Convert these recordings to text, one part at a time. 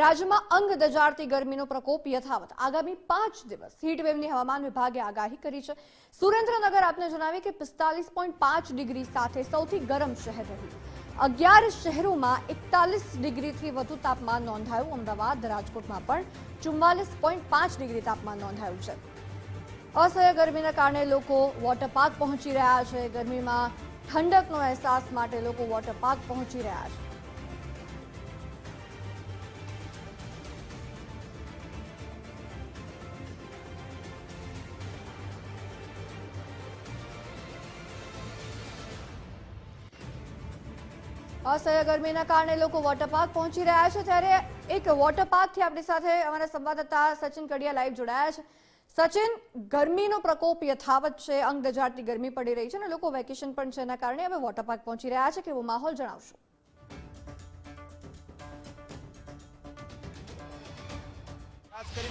રાજ્યમાં અંગ દજાડતી ગરમીનો પ્રકોપ યથાવત. આગામી પાંચ દિવસ હીટવેવની હવામાન વિભાગે આગાહી કરી છે. સુરેન્દ્રનગર આપને જણાવીએ કે પિસ્તાલીસ પોઈન્ટ પાંચ ડિગ્રી સાથે સૌથી ગરમ શહેર રહ્યું અગિયાર શહેરોમાં એકતાલીસ ડિગ્રીથી વધુ તાપમાન નોંધાયું. અમદાવાદ, રાજકોટમાં પણ ચુમ્માલીસ પોઈન્ટ પાંચ ડિગ્રી તાપમાન નોંધાયું છે. અસહ્ય ગરમીના કારણે લોકો વોટર પાર્ક પહોંચી રહ્યા છે. ગરમીમાં ઠંડકનો અહેસાસ માટે લોકો વોટર પાર્ક પહોંચી રહ્યા છે. અસહ્ય ગરમીના કારણે લોકો વોટર પાર્ક પહોંચી રહ્યા છે ત્યારે એક વોટર પાર્કથી આપણી સાથે અમારા સંવાદદાતા સચિન કડિયા લાઈવ જોડાયા છે. સચિન, ગરમીનો પ્રકોપ યથાવત છે અંગ દજાડતી ગરમી પડી રહી છે અને લોકો વેકેશન પણ છે, એના કારણે હવે વોટર પાર્ક પહોંચી રહ્યા છે. કેવો માહોલ જણાવશો?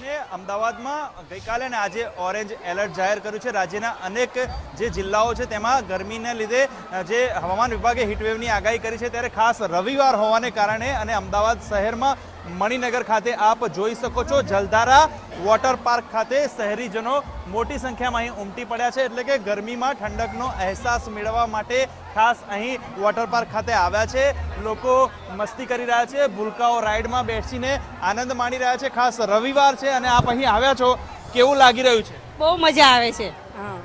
કરીને અમદાવાદમાં ગઈકાલે અને આજે ઓરેન્જ એલર્ટ જાહેર કર્યું છે. રાજ્યના અનેક જે જિલ્લાઓ છે તેમાં ગરમીને લીધે જે હવામાન વિભાગે હીટવેવની આગાહી કરી છે, ત્યારે ખાસ રવિવાર હોવાને કારણે અને અમદાવાદ શહેરમાં મણિનગર ખાતે આપ જોઈ શકો છો. જલધારા વોટર પાર્ક ખાતે શહેરીજનો મોટી સંખ્યામાં અહીં ઉમટી પડ્યા છે. એટલે કે ગરમીમાં ઠંડકનો અહેસાસ મેળવવા માટે ખાસ અહીં વોટર પાર્ક ખાતે આવ્યા છે. લોકો મસ્તી કરી રહ્યા છે. ભૂલકાઓ રાઈડમાં બેસીને આનંદ માણી રહ્યા છે. ખાસ રવિવાર છે અને આપ અહીં આવ્યા છો. કેવું લાગી રહ્યું છે? બહુ મજા આવે છે. હા.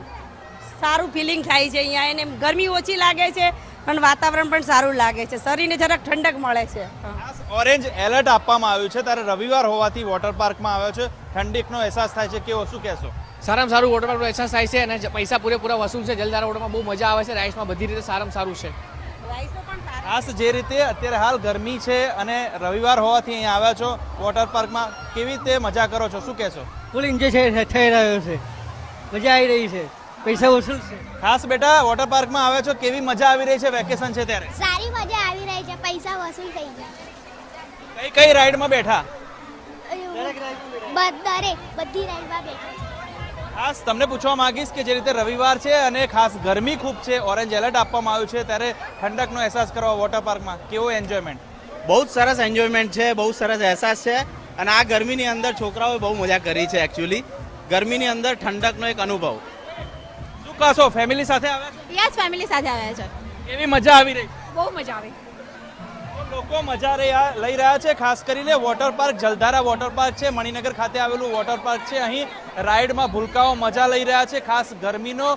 સારું ફિલિંગ થાય છે અહીંયા. એને ગરમી ઓછી લાગે છે. અને વાતાવરણ પણ સારું લાગે છે. શરીરને જરાક ઠંડક મળે છે. ઓરેન્જ એલર્ટ આપવામાં આવ્યું છે. ત્યારે રવિવાર હોવાથી વોટર પાર્કમાં આવ્યો છે. ઠંડીકનો અહેસાસ થાય છે. કેવો? શું કહેશો? સારામાં સારું વોટર પાર્કનો અહેસાસ થાય છે અને પૈસા પૂરેપૂરા વસૂલ છે. જલધારા વોટરમાં બહુ મજા આવે છે. રાઇસમાં બધી રીતે સારામાં સારું છે. રાઈસો પણ ખાસ જે રીતે અત્યારે હાલ ગરમી છે અને રવિવાર હોવાથી અહીંયા આવ્યા છો વોટર પાર્કમાં કેવી રીતે મજા કરો છો? શું કહેશો? ફૂલ એન્જોય છે થઈ રહ્યો છે. મજા આવી રહી છે. પૈસા વસૂલ છે. ખાસ બેટા વોટર પાર્કમાં આવ્યા છો કેવી મજા આવી રહી છે વેકેશન છે ત્યારે? સારી મજા આવી રહી છે પૈસા વસૂલ થઈ ગયા. કઈ કઈ રાઈડમાં બેઠા? દરેક બધી રાઈડમાં બેઠા ખાસ તમને પૂછવા માંગીશ કે જે રીતે રવિવાર છે અને ખાસ ગરમી ખૂબ છે ઓરેન્જ એલર્ટ આપવામાં આવ્યું છે ત્યારે ઠંડકનો અહેસાસ કરવા વોટર પાર્કમાં કેવો એન્જોયમેન્ટ બહુ જ સરસ એન્જોયમેન્ટ છે બહુ સરસ અહેસાસ છે. અને આ ગરમીની અંદર છોકરાઓએ બહુ મજા કરી છે એકચ્યુઅલી ગરમીની અંદર ઠંડકનો એક અનુભવ. શું છો ફેમિલી સાથે આવ્યા છો? યસ ફેમિલી સાથે આવ્યા છે. કેવી મજા આવી રહી? બહુ મજા આવી. લોકો મજા રહ્યા- લઈ રહ્યા છે ખાસ કરીને water park Jaldhara water park છે મણિનગર ખાતે આવેલું વોટર પાર્ક છે. અહીં રાઈડમાં ભૂલકાઓ મજા લઈ રહ્યા છે ખાસ ગરમીનો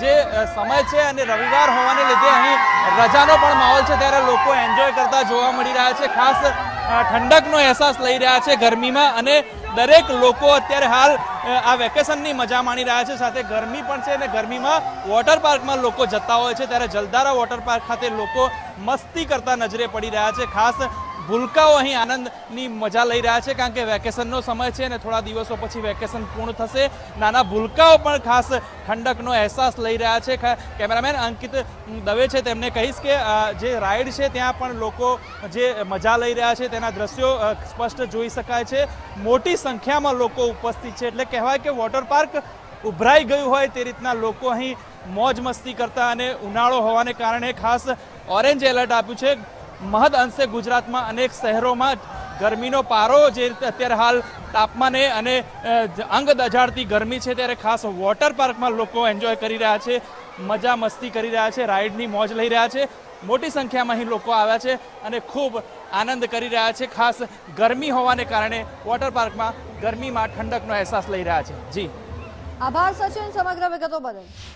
જે સમય છે અને રવિવાર હોવાને લીધે અહીં રજાનો પણ માહોલ છે ત્યારે લોકો એન્જોય કરતા જોવા મળી રહ્યા છે. ખાસ ઠંડકનો અહેસાસ લઈ રહ્યા છે ગરમીમાં અને દરેક લોકો અત્યારે હાલ આ વેકેશનની મજા માણી રહ્યા છે. સાથે ગરમી પણ છે અને ગરમીમાં વોટર પાર્કમાં લોકો જતા હોય છે. ત્યારે જલધારા વોટર પાર્ક ખાતે લોકો મસ્તી કરતા નજરે પડી રહ્યા છે. ખાસ ભૂલકાઓ અહીં આનંદની મજા લઈ રહ્યા છે, કારણ કે વેકેશનનો સમય છે અને થોડા દિવસો પછી વેકેશન પૂર્ણ થશે. નાના ભૂલકાઓ પણ ખાસ ઠંડકનો અહેસાસ લઈ રહ્યા છે. કેમેરામેન અંકિત દવે છે, તેમને કહીશ કે જે રાઈડ છે, ત્યાં પણ લોકો જે મજા લઈ રહ્યા છે, તેના દ્રશ્યો સ્પષ્ટ જોઈ શકાય છે. મોટી સંખ્યામાં લોકો ઉપસ્થિત છે, એટલે કહેવાય કે વોટર પાર્ક ઉભરાઈ ગયું હોય તે રીતના લોકો અહીં મોજ મસ્તી કરતા અને ઉનાળો હોવાને કારણે ખાસ ઓરેન્જ એલર્ટ આપ્યું છે. મહદ અંશે ગુજરાતમાં અનેક શહેરોમાં ગરમીનો પારો જે અત્યારે હાલ તાપમાને અને અંગ દજાડતી ગરમી છે ત્યારે ખાસ વોટર પાર્કમાં લોકો એન્જોય કરી રહ્યા છે, મજા મસ્તી કરી રહ્યા છે, રાઈડની મોજ લઈ રહ્યા છે, મોટી સંખ્યામાં અહીં લોકો આવ્યા છે અને ખૂબ આનંદ કરી રહ્યા છે, ખાસ ગરમી હોવાને કારણે વોટર પાર્કમાં ગરમીમાં ઠંડકનો અહેસાસ લઈ રહ્યા છે. જી. આભાર સચિન, સમગ્ર વિગતો બદલ.